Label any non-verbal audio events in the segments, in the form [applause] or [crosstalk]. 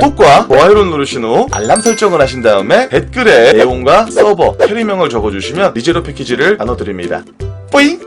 구독과 좋아요를 누르신 후 알람 설정을 하신 다음에 댓글에 내용과 서버, 캐리명을 적어주시면 리제로 패키지를 나눠드립니다. 뿌잉!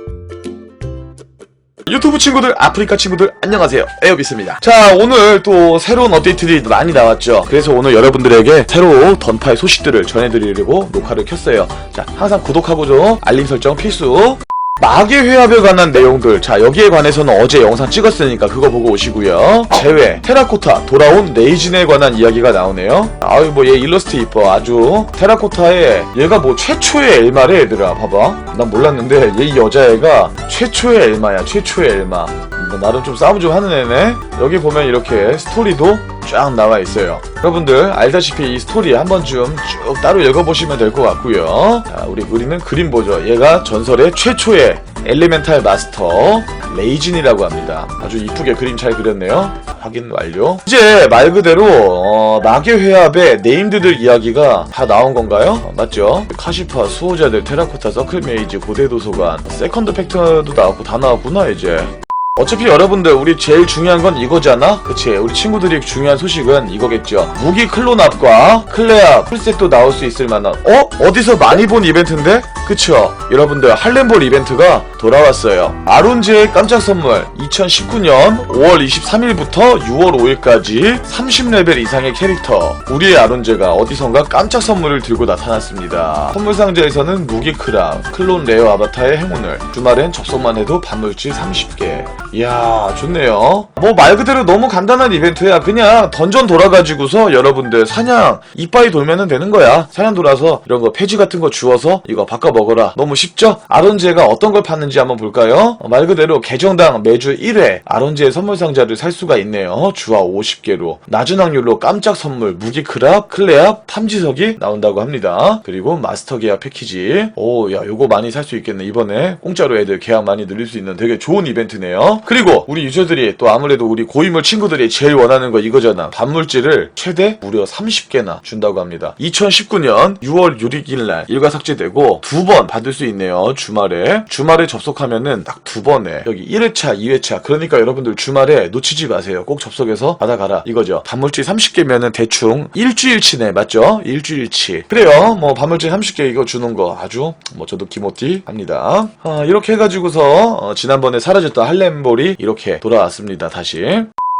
유튜브 친구들, 아프리카 친구들, 안녕하세요. 에어비스입니다. 자, 오늘 또 새로운 업데이트들이 많이 나왔죠. 그래서 오늘 여러분들에게 새로 던파의 소식들을 전해드리려고 녹화를 켰어요. 자, 항상 구독하고 좀 알림 설정 필수. 마계 회합에 관한 내용들. 자 여기에 관해서는 어제 영상 찍었으니까 그거 보고 오시고요. 제외 테라코타 돌아온 레이진에 관한 이야기가 나오네요. 아유 뭐 얘 일러스트 이뻐 아주. 테라코타에 얘가 뭐 최초의 엘마래 얘들아. 봐봐. 난 몰랐는데 얘이 여자애가 최초의 엘마야 최초의 엘마. 뭐 나름 좀 싸움 좀 하는 애네. 여기 보면 이렇게 스토리도 쫙 나와 있어요. 여러분들 알다시피 이 스토리 한번 좀쭉 따로 읽어보시면 될 것 같고요. 자, 우리 우리는 그림 보죠. 얘가 전설의 최초의 엘리멘탈 마스터 레이진이라고 합니다. 아주 이쁘게 그림 잘 그렸네요. 확인 완료. 이제 말 그대로 어, 마계 회합의 네임드들 이야기가 다 나온 건가요? 어, 맞죠? 카시파, 수호자들, 테라코타, 서클 메이지, 고대 도서관, 세컨드 팩터도 나왔고 다 나왔구나 이제. 어차피 여러분들 우리 제일 중요한 건 이거잖아? 그치? 우리 친구들이 중요한 소식은 이거겠죠. 무기 클론압과 클레압 풀셋도 나올 수 있을 만한 어? 어디서 많이 본 이벤트인데? 그쵸? 여러분들 할렘볼 이벤트가 돌아왔어요. 아론즈의 깜짝 선물 2019년 5월 23일부터 6월 5일까지 30레벨 이상의 캐릭터. 우리의 아론제가 어디선가 깜짝 선물을 들고 나타났습니다. 선물 상자에서는 무기 크랍 클론 레어 아바타의 행운을 주말엔 접속만 해도 반물질 30개 이야 좋네요. 뭐 말 그대로 너무 간단한 이벤트야. 그냥 던전 돌아가지고서 여러분들 사냥 이빠이 돌면은 되는 거야. 사냥 돌아서 이런 거 폐지 같은 거 주워서 이거 바꿔 먹어라. 너무 쉽죠? 아론제가 어떤 걸 파는지 한번 볼까요? 어, 말 그대로 계정당 매주 1회 아론제의 선물 상자를 살 수가 있네요. 주화 50개로. 낮은 확률로 깜짝 선물 무기 크랍 클레압 탐지석이 나온다고 합니다. 그리고 마스터 계약 패키지. 오야 요거 많이 살 수 있겠네. 이번에 공짜로 애들 계약 많이 늘릴 수 있는 되게 좋은 이벤트네요 그리고 우리 유저들이 또 아무래도 우리 고인물 친구들이 제일 원하는 거 이거잖아. 반물질을 최대 무려 30개나 준다고 합니다. 2019년 6월 6일 날 일과 삭제되고 두 번 받을 수 있네요 주말에. 주말에 접속하면은 딱 두 번에. 여기 1회차 2회차. 그러니까 여러분들 주말에 놓치지 마세요. 꼭 접속해서 받아가라. 이거죠. 반물질 30개면은 대충 일주일치네. 맞죠? 일주일치. 그래요. 뭐 반물질 30개 이거 주는 거 아주 뭐 저도 기모티 합니다. 어, 이렇게 해가지고서 어, 지난번에 사라졌던 할렘 볼이 이렇게 돌아왔습니다 다시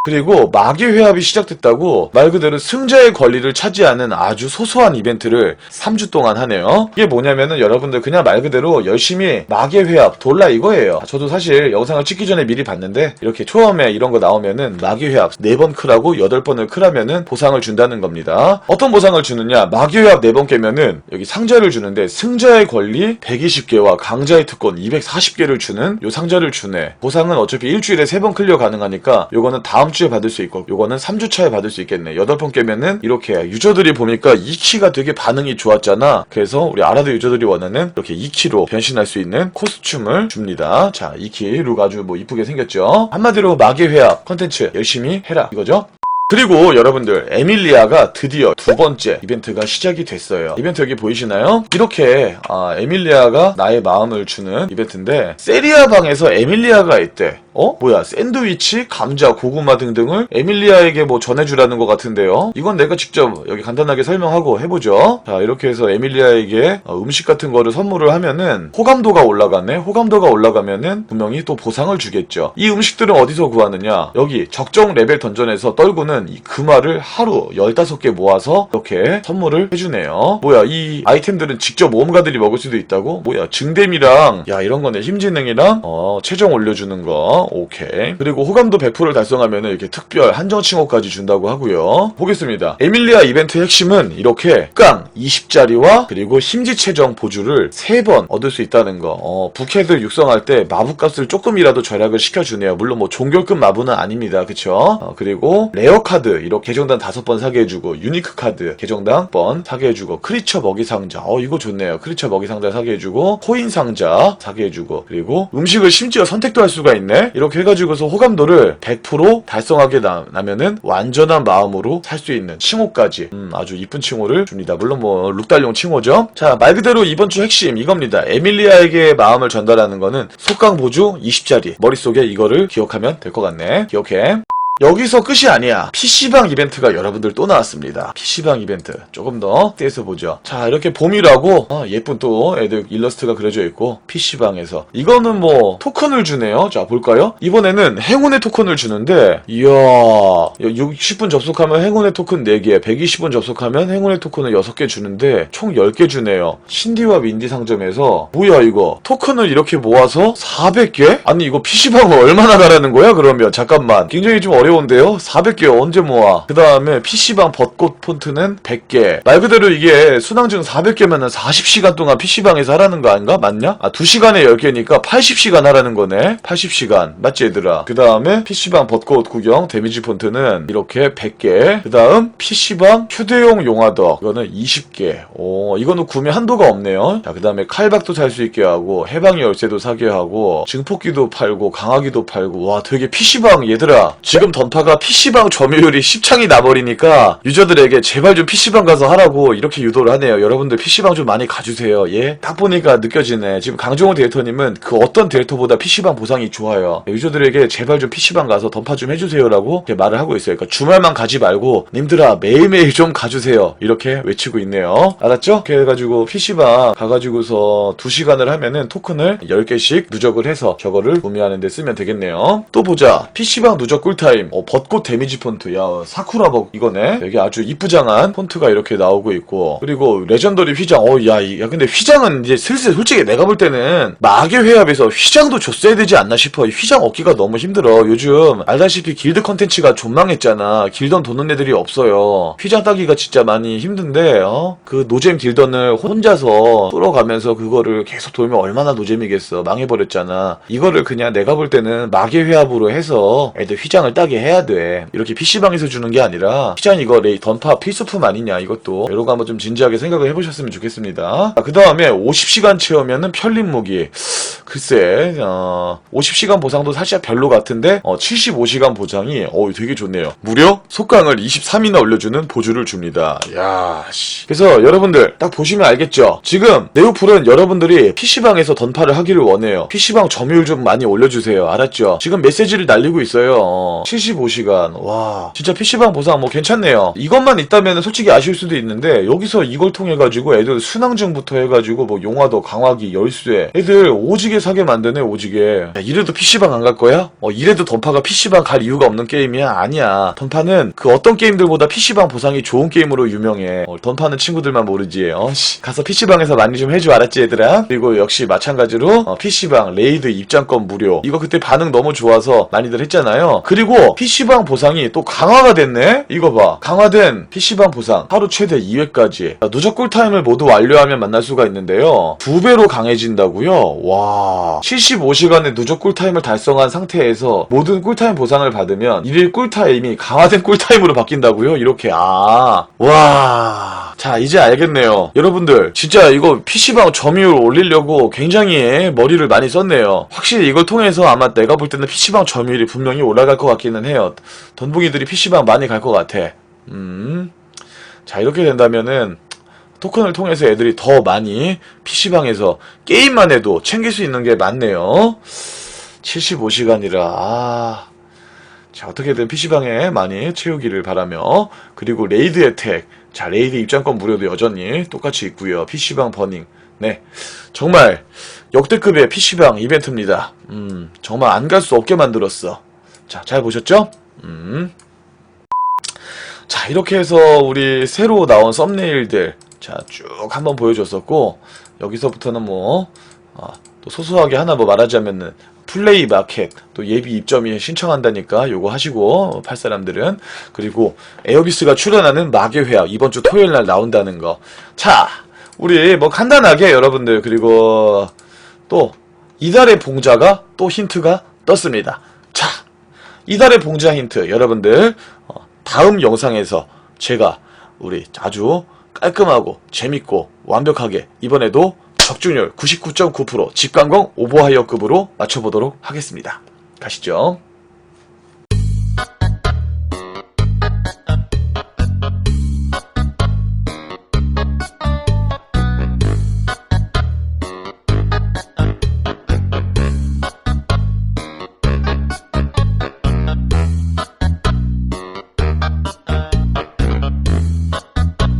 그리고 마계 회합이 시작됐다고 말 그대로 승자의 권리를 차지하는 아주 소소한 이벤트를 3주 동안 하네요. 이게 뭐냐면은 여러분들 그냥 말 그대로 열심히 마계 회합 돌라 이거예요. 저도 사실 영상을 찍기 전에 미리 봤는데 이렇게 처음에 이런 거 나오면은 마계 회합 4번 크라고 8번을 크라면은 보상을 준다는 겁니다. 어떤 보상을 주느냐? 마계 회합 4번 깨면은 여기 상자를 주는데 승자의 권리 120개와 강자의 특권 240개를 주는 요 상자를 주네. 보상은 어차피 일주일에 3번 클리어 가능하니까 요거는 다음 주에 받을 수 있고 요거는 3주 차에 받을 수 있겠네. 8번 깨면은 이렇게 유저들이 보니까 2키가 되게 반응이 좋았잖아. 그래서 우리 아라드 유저들이 원하는 이렇게 2키로 변신할 수 있는 코스튬을 줍니다. 자, 2키 룩 아주 뭐 이쁘게 생겼죠. 한마디로 마계 회합 컨텐츠 열심히 해라 이거죠. 그리고 여러분들 에밀리아가 드디어 두 번째 이벤트가 시작이 됐어요. 이벤트 여기 보이시나요? 이렇게 아, 에밀리아가 나의 마음을 주는 이벤트인데 세리아 방에서 에밀리아가 있대. 어? 뭐야 샌드위치, 감자, 고구마 등등을 에밀리아에게 뭐 전해주라는 것 같은데요. 이건 내가 직접 여기 간단하게 설명하고 해보죠. 자 이렇게 해서 에밀리아에게 어, 음식 같은 거를 선물을 하면은 호감도가 올라가네. 호감도가 올라가면은 분명히 또 보상을 주겠죠. 이 음식들은 어디서 구하느냐? 여기 적정 레벨 던전에서 떨구는 이 금화를 하루 15개 모아서 이렇게 선물을 해주네요. 뭐야 이 아이템들은 직접 모험가들이 먹을 수도 있다고? 뭐야 증댐이랑 야 이런 거네. 힘지능이랑 어, 체정 올려주는 거. 오케이. 그리고 호감도 100%를 달성하면 이렇게 특별 한정 칭호까지 준다고 하고요. 보겠습니다. 에밀리아 이벤트 핵심은 이렇게 깡 20짜리와 그리고 심지 체정 보주를 3번 얻을 수 있다는 거. 어, 부캐들 육성할 때 마부값을 조금이라도 절약을 시켜주네요. 물론 뭐 종결급 마부는 아닙니다. 그쵸? 어, 그리고 레어 카드 이렇게 계정당 5번 사게 해주고 유니크 카드 계정당 번 사게 해주고 크리처 먹이 상자 어 이거 좋네요. 크리처 먹이 상자 사게 해주고 코인 상자 사게 해주고 그리고 음식을 심지어 선택도 할 수가 있네? 이렇게 해가지고서 호감도를 100% 달성하게 나, 나면은 완전한 마음으로 살 수 있는 칭호까지. 음, 아주 이쁜 칭호를 줍니다. 물론 뭐 룩달용 칭호죠. 자 말 그대로 이번 주 핵심 이겁니다. 에밀리아에게 마음을 전달하는 거는 속강 보주 20짜리. 머릿속에 이거를 기억하면 될 것 같네. 기억해 여기서 끝이 아니야. PC방 이벤트가 여러분들 또 나왔습니다. PC방 이벤트. 조금 더 떼서 보죠. 자, 이렇게 봄이라고 어, 예쁜 또 애들 일러스트가 그려져 있고 PC방에서 이거는 뭐 토큰을 주네요. 자, 볼까요? 이번에는 행운의 토큰을 주는데 이야, 60분 접속하면 행운의 토큰 4개, 120분 접속하면 행운의 토큰을 6개 주는데 총 10개 주네요. 신디와 민디 상점에서 뭐야 이거? 토큰을 이렇게 모아서 400개? 아니 이거 PC방을 얼마나 가라는 거야 그러면? 잠깐만. 굉장히 좀 어려운데요? 400개 언제 모아? 그 다음에 PC방 벚꽃 폰트는 100개. 말 그대로 이게 순항증 400개면은 40시간 동안 PC방에서 하라는 거 아닌가? 맞냐? 아, 2시간에 10개니까 80시간 하라는 거네? 80시간. 맞지, 얘들아? 그 다음에 PC방 벚꽃 구경 데미지 폰트는 이렇게 100개. 그 다음 PC방 휴대용 용화덕. 이거는 20개. 오, 이거는 구매 한도가 없네요. 자, 그 다음에 칼박도 살 수 있게 하고, 해방 열쇠도 사게 하고, 증폭기도 팔고, 강화기도 팔고, 와, 되게 PC방, 얘들아. 지금 던파가 PC방 점유율이 10창이 나버리니까, 유저들에게 제발 좀 PC방 가서 하라고 이렇게 유도를 하네요. 여러분들 PC방 좀 많이 가주세요. 예? 딱 보니까 느껴지네. 지금 강종호 디렉터님은 그 어떤 디렉터보다 PC방 보상이 좋아요. 유저들에게 제발 좀 PC방 가서 던파 좀 해주세요라고 말을 하고 있어요. 그러니까 주말만 가지 말고, 님들아, 매일매일 좀 가주세요. 이렇게 외치고 있네요. 알았죠? 해가지고 PC방 가가지고서 2시간을 하면은 토큰을 10개씩 누적을 해서 저거를 구매하는데 쓰면 되겠네요. 또 보자. PC방 누적 꿀타임. 어, 벚꽃 데미지 폰트. 야, 사쿠라벅 이거네. 여기 아주 이쁘장한 폰트가 이렇게 나오고 있고. 그리고 레전더리 휘장. 어, 야, 근데 휘장은 이제 슬슬 솔직히 내가 볼 때는 마계 회합에서 휘장도 줬어야 되지 않나 싶어. 이 휘장 얻기가 너무 힘들어. 요즘 알다시피 길드 컨텐츠가 존망했잖아. 길던 도는 애들이 없어요. 휘장 따기가 진짜 많이 힘든데, 어? 그 노잼 길던을 혼자서 뚫어가면서 그거를 계속 돌면 얼마나 노잼이겠어. 망해버렸잖아. 이거를 그냥 내가 볼 때는 마계 회합으로 해서 애들 휘장을 따게 해야 돼. 이렇게 PC방에서 주는 게 아니라 휘장 이거 레이 던파 필수품 아니냐 이것도 여러분 한번 좀 진지하게 생각을 해보셨으면 좋겠습니다. 그 다음에 50시간 채우면은 편립 무기. 글쎄, 어, 50시간 보상도 사실 별로 같은데, 어, 75시간 보장이, 어, 되게 좋네요. 무려 속강을 23이나 올려주는 보조를 줍니다. 야 씨. 그래서 여러분들, 딱 보시면 알겠죠? 지금, 네오플은 여러분들이 PC방에서 던파를 하기를 원해요. PC방 점유율 좀 많이 올려주세요. 알았죠? 지금 메시지를 날리고 있어요. 어, 75시간. 와, 진짜 PC방 보상 뭐 괜찮네요. 이것만 있다면 솔직히 아쉬울 수도 있는데, 여기서 이걸 통해가지고 애들 순항증부터 해가지고 뭐 용화도, 강화기, 열쇠, 애들 오지게 사게 만드네, 오지게. 야, 이래도 PC방 안 갈 거야? 어, 이래도 던파가 PC방 갈 이유가 없는 게임이야? 아니야. 던파는 그 어떤 게임들보다 PC방 보상이 좋은 게임으로 유명해. 어, 던파는 친구들만 모르지. 어, [laughs] 씨. 가서 PC방에서 많이 좀 해줘, 알았지, 얘들아? 그리고 역시 마찬가지로, 어, PC방, 레이드 입장권 무료. 이거 그때 반응 너무 좋아서 많이들 했잖아요. 그리고 PC방 보상이 또 강화가 됐네? 이거 봐. 강화된 PC방 보상. 하루 최대 2회까지. 누적 꿀타임을 모두 완료하면 만날 수가 있는데요. 두 배로 강해진다고요? 와. 75시간의 누적 꿀타임을 달성한 상태에서 모든 꿀타임 보상을 받으면 일일 꿀타임이 강화된 꿀타임으로 바뀐다고요? 이렇게. 아. 와. 자, 이제 알겠네요. 여러분들, 진짜 이거 PC방 점유율 올리려고 굉장히 머리를 많이 썼네요. 확실히 이걸 통해서 아마 내가 볼 때는 PC방 점유율이 분명히 올라갈 것 같기는 해요. 던붕이들이 PC방 많이 갈 것 같아. 음. 자, 이렇게 된다면은, 토큰을 통해서 애들이 더 많이 PC방에서 게임만 해도 챙길 수 있는 게 많네요. 75시간이라, 아. 자, 어떻게든 PC방에 많이 채우기를 바라며, 그리고 레이드 혜택. 자, 레이드 입장권 무료도 여전히 똑같이 있고요 PC방 버닝. 네. 정말 역대급의 PC방 이벤트입니다. 음, 정말 안 갈 수 없게 만들었어. 자, 잘 보셨죠? 음. 자, 이렇게 해서 우리 새로 나온 썸네일들, 자, 쭉 한번 보여줬었고, 여기서부터는 뭐, 어, 또 소소하게 하나 뭐 말하자면은, 플레이 마켓, 또 예비 입점이 신청한다니까 요거 하시고, 팔 사람들은. 그리고 에어비스가 출연하는 마계회합, 이번 주 토요일 날 나온다는 거. 자, 우리 뭐 간단하게 여러분들, 그리고 또, 이달의 봉자가 또 힌트가 떴습니다. 자, 이달의 봉자 힌트 여러분들 어, 다음 영상에서 제가 우리 아주 깔끔하고 재밌고 완벽하게 이번에도 적중률 99.9% 직관광 오버하이어급으로 맞춰보도록 하겠습니다. 가시죠.